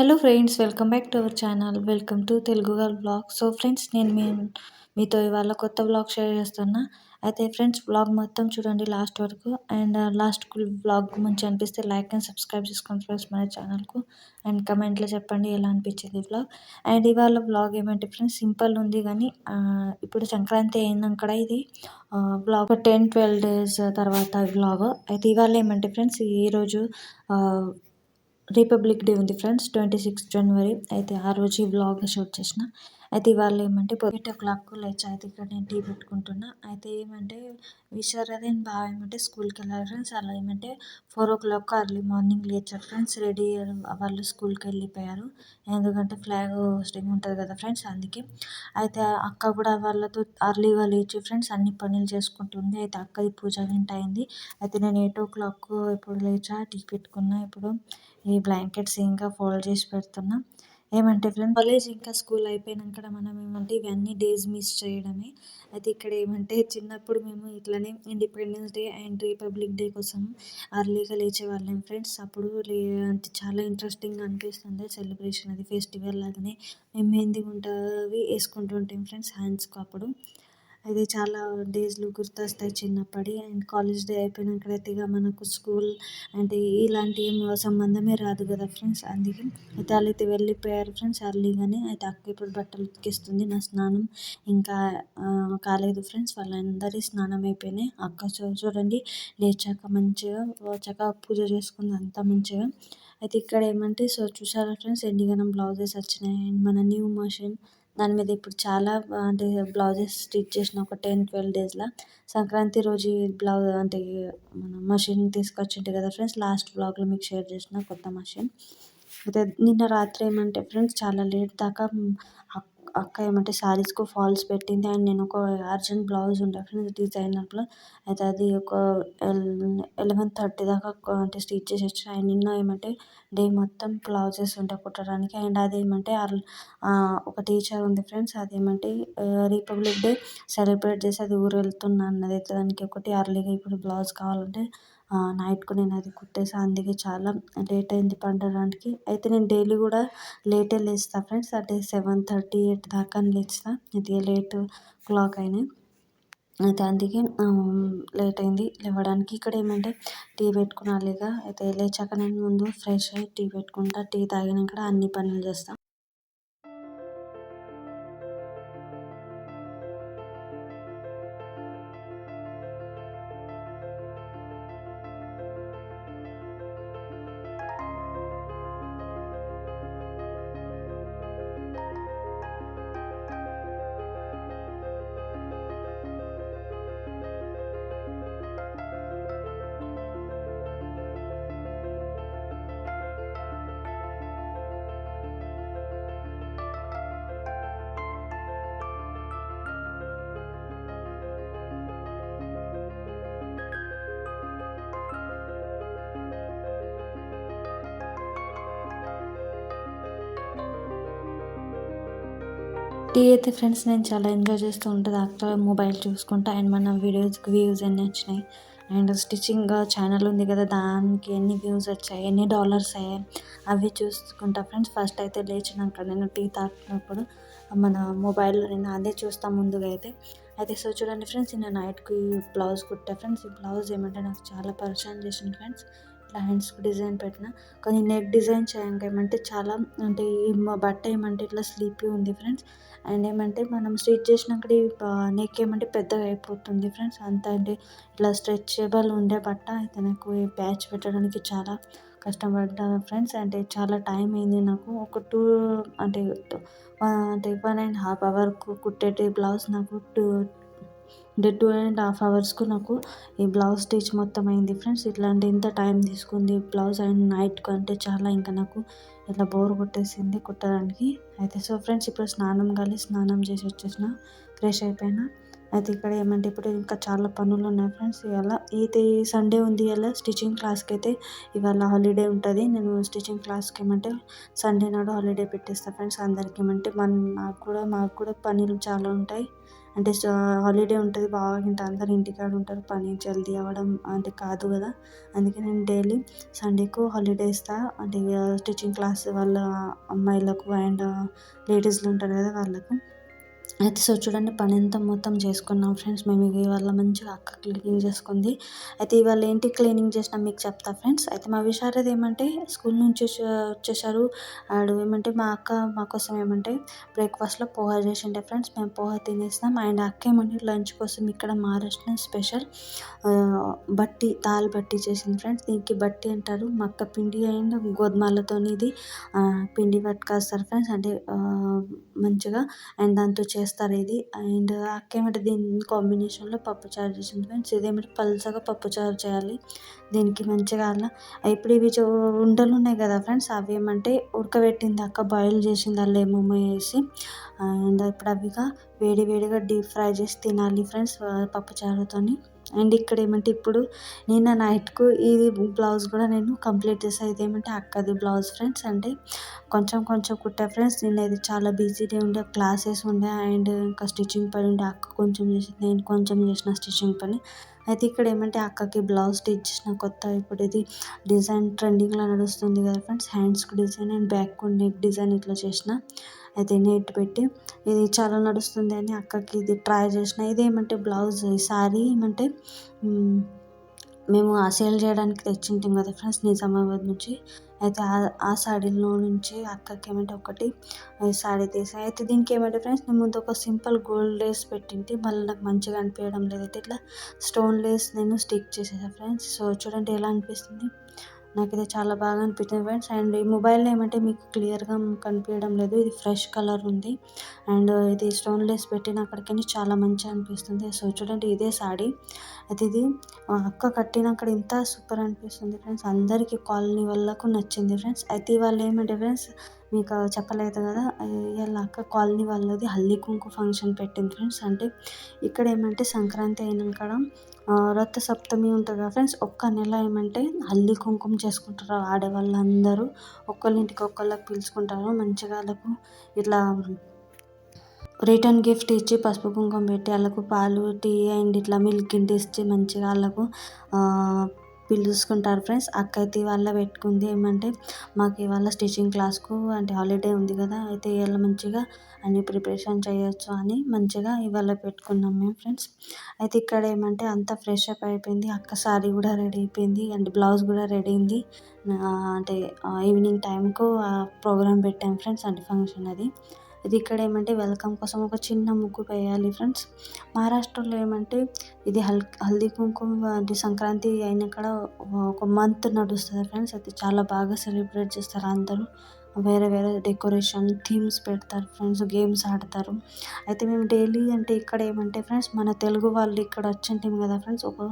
Hello friends welcome back to our channel welcome to Telugu girl blog so friends నేను మీ మీతో ఇవాళ కొత్త బ్లాగ్ షేర్ చేస్తున్నా. అయితే ఫ్రెండ్స్ బ్లాగ్ మొత్తం చూడండి లాస్ట్ వరకు. అండ్ లాస్ట్ బ్లాగ్ మంచి అనిపిస్తే లైక్ అండ్ సబ్స్క్రైబ్ చేసుకోండి ఫ్రెండ్స్ మన ఛానల్కు అండ్ కమెంట్లో చెప్పండి ఎలా అనిపించింది బ్లాగ్ అండ్ ఇవాళ బ్లాగ్ ఏమంటే ఫ్రెండ్స్ సింపుల్ ఉంది కానీ ఇప్పుడు సంక్రాంతి అయిందక్కడ ఇది. బ్లాగ్ టెన్ ట్వెల్వ్ డేస్ తర్వాత బ్లాగ్ అయితే ఇవాళ ఏమంటే ఫ్రెండ్స్ ఈరోజు రిపబ్లిక్ డే ఉంది ఫ్రెండ్స్ ట్వంటీ సిక్స్ జనవరి. అయితే ఆ రోజు ఈ బ్లాగ్ షూట్ చేసిన. అయితే ఇవాళ ఏమంటే ఎయిట్ ఓ క్లాక్ లేచి అయితే ఇక్కడ నేను టీ పెట్టుకుంటున్నా. అయితే ఏమంటే విశ్వరథన్ బాగా ఏమంటే స్కూల్కి వెళ్ళాలి ఫ్రెండ్స్. అలా ఏమంటే four o'clock early morning లేచారు ఫ్రెండ్స్. రెడీ వాళ్ళు స్కూల్కి వెళ్ళిపోయారు. ఎందుకంటే ఫ్లాగ్ హోస్టింగ్ ఉంటుంది కదా ఫ్రెండ్స్ అందుకే. అయితే అక్క కూడా వాళ్ళతో అర్లీగా లేచి ఫ్రెండ్స్ అన్ని పనులు చేసుకుంటుంది. అయితే అక్కది పూజ గంట అయింది. అయితే నేను ఎయిట్ ఓ క్లాక్ ఇప్పుడు లేచా టీ పెట్టుకున్నా. ఇప్పుడు ఈ బ్లాంకెట్స్ ఇంకా ఫోల్డ్ చేసి పెడుతున్నా. ఏమంటే ఫ్రెండ్ కాలేజ్ ఇంకా స్కూల్ అయిపోయినాక మనం ఏమంటే ఇవన్నీ డేస్ మిస్ చేయడమే. అయితే ఇక్కడ ఏమంటే చిన్నప్పుడు మేము ఇట్లనే Independence Day and Republic Day కోసం అర్లీగా లేచేవాళ్ళం ఫ్రెండ్స్ అప్పుడు లే అంటే చాలా ఇంట్రెస్టింగ్ అనిపిస్తుంది సెలబ్రేషన్ అది ఫెస్టివల్ లాగానే. మేము మెహందీ గుంటవి వేసుకుంటుంటాం ఫ్రెండ్స్ హ్యాండ్స్కి అప్పుడు. అయితే చాలా డేస్లు గుర్తొస్తాయి చిన్నప్పటి. అండ్ కాలేజ్ డే అయిపోయినాక అయితే ఇక మనకు స్కూల్ అంటే ఇలాంటి ఏం సంబంధమే రాదు కదా ఫ్రెండ్స్. అందుకే అయితే వాళ్ళైతే వెళ్ళిపోయారు ఫ్రెండ్స్ అర్లీగానే. అయితే అక్క ఇప్పుడు బట్టలు ఉతికిస్తుంది నా స్నానం. ఇంకా కాలేదు ఫ్రెండ్స్. వాళ్ళందరి స్నానం అయిపోయినాయి. అక్క చూడండి లేచాక మంచిగా చక్కగా పూజ చేసుకుంది అంతా మంచిగా. అయితే ఇక్కడ ఏమంటే సో చూసారా ఫ్రెండ్స్? ఎన్నిగనం బ్లౌజెస్ వచ్చినాయి. అండ్ మన న్యూ మషన్ దాని మీద ఇప్పుడు చాలా అంటే బ్లౌజెస్ స్టిచ్ చేసిన ఒక టెన్ ట్వెల్వ్ డేస్లో సంక్రాంతి రోజు బ్లౌజ్ అంటే మన మషిన్ తీసుకొచ్చింటే కదా ఫ్రెండ్స్ లాస్ట్ బ్లాగ్లో మీకు షేర్ చేసిన కొత్త మషిన్ అయితే నిన్న రాత్రి ఏమంటే ఫ్రెండ్స్ చాలా లేట్ దాకా అక్క ఏమంటే శారీస్కు ఫాల్స్ పెట్టింది అండ్ నేను ఒక అర్జెంట్ బ్లౌజ్ ఉండే ఫ్రెండ్స్ డిజైనర్ బ్లౌజ్ అయితే అది ఒక ఎలెవెన్ థర్టీ దాకా అంటే స్టిచ్ చేసి వచ్చిన. అండ్ నిన్న ఏమంటే డే మొత్తం బ్లౌజెస్ ఉంటే కుట్టడానికి. అండ్ అదేమంటే ఒక టీచర్ ఉంది ఫ్రెండ్స్. అదేమంటే రిపబ్లిక్ డే సెలబ్రేట్ చేసి అది ఊరు వెళ్తున్నా అన్నది. అయితే దానికి ఒకటి అర్లీగా ఇప్పుడు బ్లౌజ్ కావాలంటే నైట్కు నేను అది కుట్టేసాను అందుకే చాలా లేట్ అయింది పండడానికి అయితే నేను డైలీ కూడా లేటే లేస్తాను ఫ్రెండ్స్. అంటే సెవెన్ థర్టీ ఎయిట్ దాకా లేచినా ఇది లేట్ క్లాక్ అయినాయి. అయితే అందుకే లేట్ అయింది లేవడానికి. ఇక్కడ ఏమంటే టీ పెట్టుకున్నాలిగా అయితే లేచాక నేను ముందు ఫ్రెష్ అయ్యి టీ పెట్టుకుంటా. టీ తాగినాక అన్ని పనులు చేస్తాను టీ అయితే ఫ్రెండ్స్ నేను చాలా ఎంజాయ్ చేస్తూ ఉంటుంది. అక్కడ మొబైల్ చూసుకుంటా అండ్ మన వీడియోస్కి వ్యూస్ ఎన్ని వచ్చినాయి? అండ్ స్టిచ్చింగ్ ఛానల్ ఉంది కదా దానికి ఎన్ని వ్యూస్ వచ్చాయి? ఎన్ని డాలర్స్ అయ్యాయి? అవి చూసుకుంటా ఫ్రెండ్స్. ఫస్ట్ అయితే లేచినాక నేను టీ తాకినప్పుడు మన మొబైల్లో నేను అదే చూస్తాను ముందుగా అయితే. అయితే సో చూడండి ఫ్రెండ్స్ నేను నైట్కి బ్లౌజ్ కుట్టా ఫ్రెండ్స్. ఈ బ్లౌజ్ ఏమంటే నాకు చాలా పరిచయం చేసింది ఫ్రెండ్స్. ఇట్లా హ్యాండ్స్కి డిజైన్ పెట్టిన కానీ నెక్ డిజైన్ చేయంగా ఏమంటే చాలా అంటే ఈ బట్ట ఏమంటే ఇట్లా స్లీపీ ఉంది ఫ్రెండ్స్ అండ్ ఏమంటే మనం స్టిచ్ చేసినాక నెక్ ఏమంటే పెద్దగా అయిపోతుంది ఫ్రెండ్స్ అంత అంటే ఇట్లా స్ట్రెచబుల్ ఉండే బట్ట అయితే నాకు ఈ ప్యాచ్ పెట్టడానికి చాలా కష్టపడ్డాను ఫ్రెండ్స్ అంటే చాలా టైం అయింది నాకు. ఒక టూ అంటే అంటే వన్ అండ్ హాఫ్ అవర్ కుట్టేటి బ్లౌజ్ నాకు టూ టూ అండ్ హాఫ్ అవర్స్కు నాకు ఈ బ్లౌజ్ స్టిచ్ మొత్తం అయింది ఫ్రెండ్స్. ఇట్లాంటి ఇంత టైం తీసుకుంది బ్లౌజ్ అండ్ నైట్కు అంటే చాలా ఇంకా నాకు ఇట్లా బోర్ కొట్టేసింది కుట్టడానికి. అయితే సో ఫ్రెండ్స్ ఇప్పుడు స్నానం కాలి స్నానం చేసి వచ్చేసిన ఫ్రెష్ అయిపోయినా. అయితే ఇక్కడ ఏమంటే ఇప్పుడు ఇంకా చాలా పనులు ఉన్నాయి ఫ్రెండ్స్. ఇవాళ ఇది సండే ఉంది ఇవాళ స్టిచ్చింగ్ క్లాస్కి అయితే ఇవాళ హాలిడే ఉంటుంది. నేను స్టిచ్చింగ్ క్లాస్కి ఏమంటే సండే నాడు హాలిడే పెట్టేస్తాను ఫ్రెండ్స్. అందరికీ ఏమంటే మన నాకు కూడా మాకు కూడా పనులు చాలా ఉంటాయి. అంటే హాలిడే ఉంటుంది బాగా ఇంటి అందరు ఇంటికాడ ఉంటారు పని జల్దీ అవ్వడం అంటే కాదు కదా. అందుకే నేను డైలీ సండేకు హాలిడే ఇస్తాను అంటే స్టిచ్చింగ్ క్లాస్ వాళ్ళ అమ్మాయిలకు అండ్ లేడీస్లు ఉంటారు కదా వాళ్ళకు. అయితే సో చూడండి పని అంతా మొత్తం చేసుకున్నాం ఫ్రెండ్స్. మేము ఇవాళ మంచిగా అక్క క్లీనింగ్ చేసుకుంది. అయితే ఇవాళ ఏంటి క్లీనింగ్ చేసినా మీకు చెప్తా ఫ్రెండ్స్. అయితే మా విషారది ఏమంటే స్కూల్ నుంచి వచ్చేసారు ఆడు ఏమంటే మా అక్క మా కోసం ఏమంటే బ్రేక్ఫాస్ట్లో పోహా చేసిండే ఫ్రెండ్స్. మేము పోహా తినేసినాం. అండ్ అక్క ఏమంటే లంచ్ కోసం ఇక్కడ మహారాష్ట్ర స్పెషల్ బట్టి తాల్ బట్టి చేసింది ఫ్రెండ్స్. దీనికి బట్టి అంటారు. మక్క పిండి అండ్ గోధుమలతో ఇది పిండి పట్టుకొస్తారు ఫ్రెండ్స్. అంటే మంచిగా. అండ్ దాంతో చేస్తారు ఇది. అండ్ అక్క ఏమంటే దీని కాంబినేషన్లో పప్పుచారు చేసింది ఫ్రెండ్స్. ఇదేమంటే పప్పు పప్పుచారు చేయాలి. దీనికి మంచిగా అలా ఇప్పుడు ఇవి ఉండలు ఉన్నాయి కదా ఫ్రెండ్స్ అవి ఏమంటే ఉడకబెట్టింది అక్క బాయిల్ చేసింది అలా ఏమేమో వేసి. అండ్ ఇప్పుడు అవిగా వేడి వేడిగా డీప్ ఫ్రై చేసి తినాలి ఫ్రెండ్స్ పప్పుచారుతోని అండ్ ఇక్కడ ఏమంటే ఇప్పుడు నిన్న నైట్కు ఇది బ్లౌజ్ కూడా నేను కంప్లీట్ చేసాను ఏమంటే అక్కది బ్లౌజ్ ఫ్రెండ్స్. అంటే కొంచెం కొంచెం కుట్టా ఫ్రెండ్స్. నేను ఇది చాలా బిజీగా ఉండే క్లాసెస్ ఉండే అండ్ ఇంకా స్టిచ్చింగ్ పని ఉండే. అక్క కొంచెం చేసింది నేను కొంచెం చేసిన స్టిచ్చింగ్ పని. అయితే ఇక్కడ ఏమంటే అక్కకి బ్లౌజ్ స్టిచ్ చేసిన కొత్త ఇప్పుడు ఇది డిజైన్ ట్రెండింగ్లో నడుస్తుంది కదా ఫ్రెండ్స్. హ్యాండ్స్కి design and back neck design ఇట్లా చేసిన. అయితే నెట్ పెట్టి ఇది చాలా నడుస్తుంది అని అక్కకి ఇది ట్రై చేసిన. ఇదేమంటే బ్లౌజ్ శారీ సారీ ఏమంటే మేము ఆ సేల్ చేయడానికి తెచ్చింటాం కదా ఫ్రెండ్స్ నిజామాబాద్ నుంచి. అయితే ఆ సాడీలో నుంచి అక్కకి ఏమంటే ఒకటి సాడీ తీసా. అయితే దీనికి ఏమంటే ఫ్రెండ్స్ నేను ముందు ఒక సింపుల్ గోల్డ్ లేస్ పెట్టింది మళ్ళీ నాకు మంచిగా అనిపించడం లేదు అయితే ఇట్లా స్టోన్ లేస్ నేను స్టిక్ చేసేసాను ఫ్రెండ్స్. సో చూడండి ఎలా అనిపిస్తుంది. నాకైతే చాలా బాగా అనిపించింది ఫ్రెండ్స్. అండ్ ఈ మొబైల్ ఏమంటే మీకు క్లియర్గా కనిపించడం లేదు. ఇది ఫ్రెష్ కలర్ ఉంది. అండ్ ఇది స్టోన్లెస్ పెట్టిన అక్కడికి చాలా మంచిగా అనిపిస్తుంది. సో చూడండి ఇదే శాడీ అయితే ఇది అక్క కట్టినక్కడ ఇంత సూపర్ అనిపిస్తుంది ఫ్రెండ్స్. అందరికీ కాలనీ వాళ్ళకు నచ్చింది ఫ్రెండ్స్. అయితే వాళ్ళు ఏమంటే ఫ్రెండ్స్ మీకు చెప్పలేదు కదా వాళ్ళ అక్క కాలనీ వాళ్ళది హల్దీ కుంకు ఫంక్షన్ పెట్టింది ఫ్రెండ్స్. అంటే ఇక్కడ ఏమంటే సంక్రాంతి అయినాక రథ సప్తమి ఉంటుంది కదా ఫ్రెండ్స్ ఒక్క నెల ఏమంటే హల్దీ కుంకుమ చేసుకుంటారు ఆడవాళ్ళందరూ. ఒక్కళ్ళింటికి ఒకళ్ళకి పిలుచుకుంటారు మంచిగా వాళ్ళకు ఇట్లా రిటర్న్ గిఫ్ట్ ఇచ్చి పసుపు కుంకుమ పెట్టి వాళ్ళకు పాలు టీ అండ్ ఇట్లా మిల్క్ ఇంటి ఇచ్చి మంచిగా వాళ్ళకు పిలుచుకుంటారు ఫ్రెండ్స్. అక్క అయితే ఇవాళ పెట్టుకుంది ఏమంటే మాకు ఇవాళ స్టిచ్చింగ్ క్లాస్కు అంటే హాలిడే ఉంది కదా అయితే ఇవాళ మంచిగా అన్ని ప్రిపరేషన్ చేయొచ్చు అని మంచిగా ఇవాళ పెట్టుకున్నాం మేము ఫ్రెండ్స్. అయితే ఇక్కడ ఏమంటే అంతా ఫ్రెష్ అప్ అయిపోయింది. అక్క సారీ కూడా రెడీ అయిపోయింది అండ్ బ్లౌజ్ కూడా రెడీ అయింది అంటే ఈవినింగ్ టైంకు ప్రోగ్రామ్ పెట్టాం ఫ్రెండ్స్ అంటే ఫంక్షన్ అది. ఇది ఇక్కడ ఏమంటే వెల్కమ్ కోసం ఒక చిన్న ముగ్గు వేయాలి ఫ్రెండ్స్. మహారాష్ట్రలో ఏమంటే ఇది హల్ హల్దీ కుంకుమ అంటే సంక్రాంతి అయిన కాడ ఒక మంత్ నడుస్తుంది ఫ్రెండ్స్. అయితే చాలా బాగా సెలబ్రేట్ చేస్తారు అందరూ. వేరే వేరే డెకరేషన్ థీమ్స్ పెడతారు ఫ్రెండ్స్ గేమ్స్ ఆడతారు. అయితే మేము డైలీ అంటే ఇక్కడ ఏమంటే ఫ్రెండ్స్ మన తెలుగు వాళ్ళు ఇక్కడ వచ్చింటాం కదా ఫ్రెండ్స్ ఒక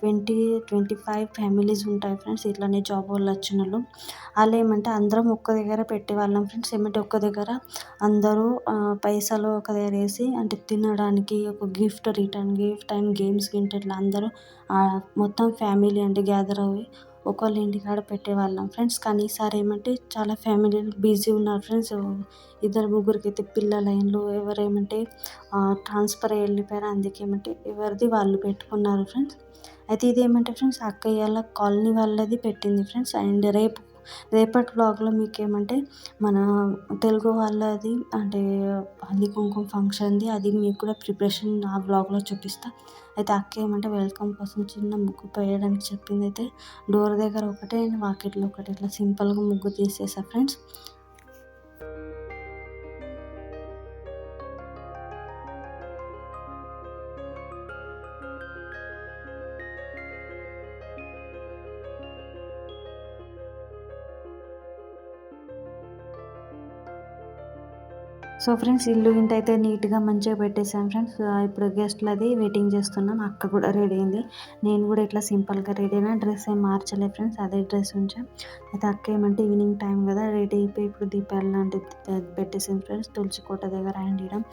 ట్వంటీ ట్వంటీ ఫైవ్ ఫ్యామిలీస్ ఉంటాయి ఫ్రెండ్స్ ఇట్లానే జాబ్ వాళ్ళు వచ్చిన వాళ్ళు వాళ్ళు ఏమంటే అందరం ఒక్క దగ్గర పెట్టేవాళ్ళం ఫ్రెండ్స్ ఏమంటే ఒక్క దగ్గర? అందరూ పైసలు ఒక దగ్గర వేసి అంటే తినడానికి ఒక gift return gift and games గింట ఇట్లా అందరూ మొత్తం ఫ్యామిలీ అంటే గ్యాదర్ అయ్యి ఒకళ్ళ ఇంటికాడ పెట్టేవాళ్ళం. ఫ్రెండ్స్ కానీ ఈసారి ఏమంటే చాలా ఫ్యామిలీలు బిజీ ఉన్నారు ఫ్రెండ్స్ ఇద్దరు ముగ్గురికి అయితే పిల్లలు అయినలు ఎవరేమంటే ట్రాన్స్ఫర్ అయ్యి వెళ్ళిపోయారు. అందుకే ఏమంటే ఎవరిది వాళ్ళు పెట్టుకున్నారు ఫ్రెండ్స్ అయితే ఇది ఏమంటే ఫ్రెండ్స్ అక్క కాలనీ వాళ్ళది పెట్టింది ఫ్రెండ్స్ అండ్ రేపు రేపటి వ్లాగ్లో మీకు ఏమంటే మన తెలుగు వాళ్ళది అంటే హల్దీ కుంకుమ ఫంక్షన్ది అది మీకు కూడా ప్రిపరేషన్ ఆ వ్లాగ్లో చూపిస్తాను అయితే అక్క ఏమంటే వెల్కమ్ కోసం చిన్న ముగ్గు పోయడానికి చెప్పింది అయితే డోర్ దగ్గర ఒకటే వాకిట్లో ఒకటి. ఇట్లా సింపుల్గా ముగ్గు తీసేసా ఫ్రెండ్స్. సో ఫ్రెండ్స్ ఇల్లు ఇంటి అయితే నీట్గా మంచిగా పెట్టేసాం ఫ్రెండ్స్. ఇప్పుడు గెస్ట్లది వెయిటింగ్ చేస్తున్నాం అక్క కూడా రెడీ అయింది. నేను కూడా ఇట్లా సింపుల్గా రెడీ అయినా డ్రెస్ ఏం మార్చలేదు ఫ్రెండ్స్ అదే డ్రెస్ ఉంచాం. అయితే అక్క ఏమంటే ఈవినింగ్ టైం కదా రెడీ అయిపోయి ఇప్పుడు దీపాలు లాంటిది పెట్టేసింది ఫ్రెండ్స్. తులసి కోట దగ్గర హ్యాండ్ ఇవ్వడం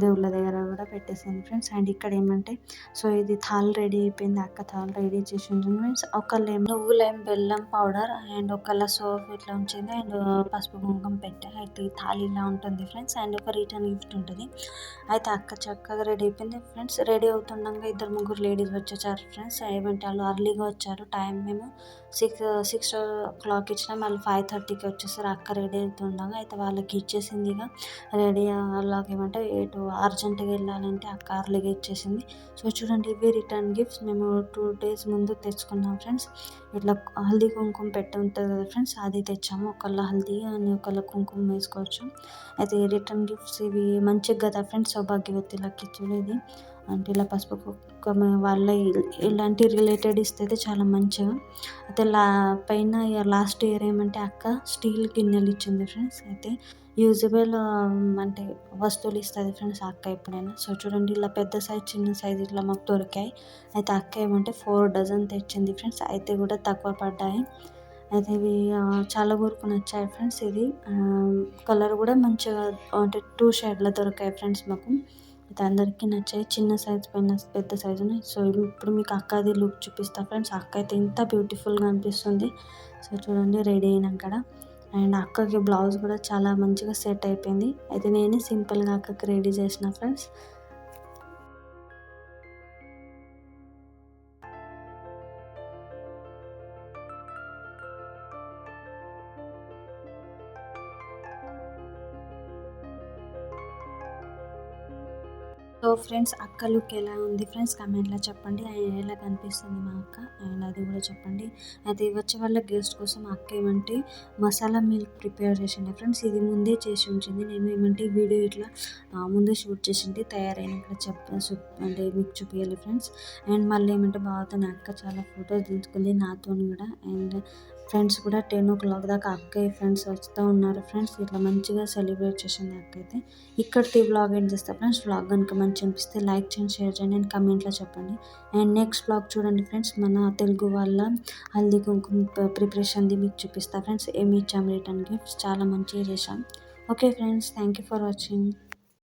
దేవుళ్ళ దగ్గర కూడా పెట్టేసింది ఫ్రెండ్స్ అండ్ ఇక్కడ ఏమంటే సో ఇది థాల్ రెడీ అయిపోయింది అక్క థాల్ రెడీ చేసి ఉంటుంది ఫ్రెండ్స్ ఒకళ్ళేం ఏం నువ్వులేం బెల్లం పౌడర్ అండ్ ఒకళ్ళ సోప్ ఇట్లా ఉంచింది. అండ్ పసుపు కుంకుమ పెట్టారు అయితే ఈ థాలి ఇలా ఉంటుంది ఫ్రెండ్స్ అండ్ ఒక రిటర్న్ గిఫ్ట్ ఉంటుంది. అయితే అక్క చక్కగా రెడీ అయిపోయింది ఫ్రెండ్స్ రెడీ అవుతుండగా ఇద్దరు ముగ్గురు లేడీస్ వచ్చేసారు ఫ్రెండ్స్ ఏమంటే వాళ్ళు అర్లీగా వచ్చారు. టైం మేము సిక్స్ సిక్స్ ఓ క్లాక్ ఇచ్చిన మళ్ళీ ఫైవ్ థర్టీకి వచ్చేసారు. అక్క రెడీ అవుతుండగా అయితే వాళ్ళకి ఇచ్చేసింది ఇక. రెడీ అలాగేమంటే ఏమంటే అర్జెంటుగా వెళ్ళాలంటే ఆ అర్లీగా ఇచ్చేసింది సో చూడండి ఇవి రిటర్న్ గిఫ్ట్స్ మేము టూ డేస్ ముందు తెచ్చుకున్నాం ఫ్రెండ్స్ ఇట్లా హల్దీ కుంకుమ పెట్టి ఉంటుంది కదా ఫ్రెండ్స్ అది తెచ్చాము. ఒకళ్ళ హల్దీ అని ఒకళ్ళ కుంకుమ వేసుకోవచ్చు. అయితే రిటర్న్ గిఫ్ట్స్ ఇవి మంచిగా కదా ఫ్రెండ్స్ సౌభాగ్యవతి లక్కి చూడేది. అంటే ఇలా పసుపు కుంకుమ వాళ్ళ ఇలాంటి రిలేటెడ్ ఇస్తే చాలా మంచిగా. అయితే లా పైన లాస్ట్ ఇయర్ ఏమంటే అక్క స్టీల్ గిన్నెలు ఇచ్చింది ఫ్రెండ్స్ అయితే యూజబుల్ um, అంటే వస్తువులు ఇస్తుంది ఫ్రెండ్స్ అక్క ఎప్పుడైనా. సో చూడండి ఇలా పెద్ద సైజ్ చిన్న సైజ్ ఇట్లా మాకు దొరికాయి. అయితే అక్క ఏమంటే ఫోర్ డజన్ తెచ్చింది ఫ్రెండ్స్ అయితే కూడా తక్కువ పడ్డాయి. అయితే ఇవి చాలా వరకు నచ్చాయి ఫ్రెండ్స్ ఇది కలర్ కూడా మంచిగా అంటే టూ షేడ్లో దొరికాయి ఫ్రెండ్స్ మాకు. అయితే అందరికీ నచ్చాయి చిన్న సైజు పైన పెద్ద సైజు ఉన్నాయి. సో ఇప్పుడు మీకు అక్కది లుక్ చూపిస్తా ఫ్రెండ్స్ అక్క అయితే ఇంత బ్యూటిఫుల్గా అనిపిస్తుంది. సో చూడండి రెడీ అయినాక అండ్ అక్కకి బ్లౌజ్ కూడా చాలా మంచిగా సెట్ అయిపోయింది. అయితే నేనే సింపుల్గా అక్కకి రెడీ చేసిన ఫ్రెండ్స్ సో ఫ్రెండ్స్ అక్క లుక్ ఎలా ఉంది? ఫ్రెండ్స్ కమెంట్లో చెప్పండి. ఎలా కనిపిస్తుంది మా అక్క? అండ్ అది కూడా చెప్పండి. అయితే వచ్చే వాళ్ళ గెస్ట్ కోసం అక్క ఏమంటే మసాలా మిల్క్ ప్రిపేర్ చేసిండే. ఫ్రెండ్స్ ఇది ముందే చేసి ఉంచింది. నేను ఏమంటే వీడియో ఇట్లా ముందే షూట్ చేసింది తయారైనట్లు చెప్ప అంటే మీకు చూపించాలి ఫ్రెండ్స్. అండ్ మళ్ళీ ఏమంటే బాగా అక్క చాలా ఫొటోస్ తీసుకుంది నాతో కూడా. అండ్ ఫ్రెండ్స్ కూడా టెన్ ఓ క్లాక్ దాకా అక్కయ్య ఫ్రెండ్స్ వస్తూ ఉన్నారు. ఫ్రెండ్స్ ఇట్లా మంచిగా సెలబ్రేట్ చేసింది అక్కయితే ఇక్కడికి వ్లాగ్ ఏం చేస్తా ఫ్రెండ్స్. వ్లాగ్ కనుక మంచి అనిపిస్తే లైక్ చేయండి షేర్ చేయండి అండ్ కమెంట్లో చెప్పండి. అండ్ నెక్స్ట్ వ్లాగ్ చూడండి ఫ్రెండ్స్. మన తెలుగు వాళ్ళ హల్దీ కుంకుమ ప్రిపరేషన్ది మీకు చూపిస్తా ఫ్రెండ్స్. ఏమి ఇచ్చాము రిటర్న్ గిఫ్ట్స్ చాలా మంచిగా చేశాం. Okay friends thank you for watching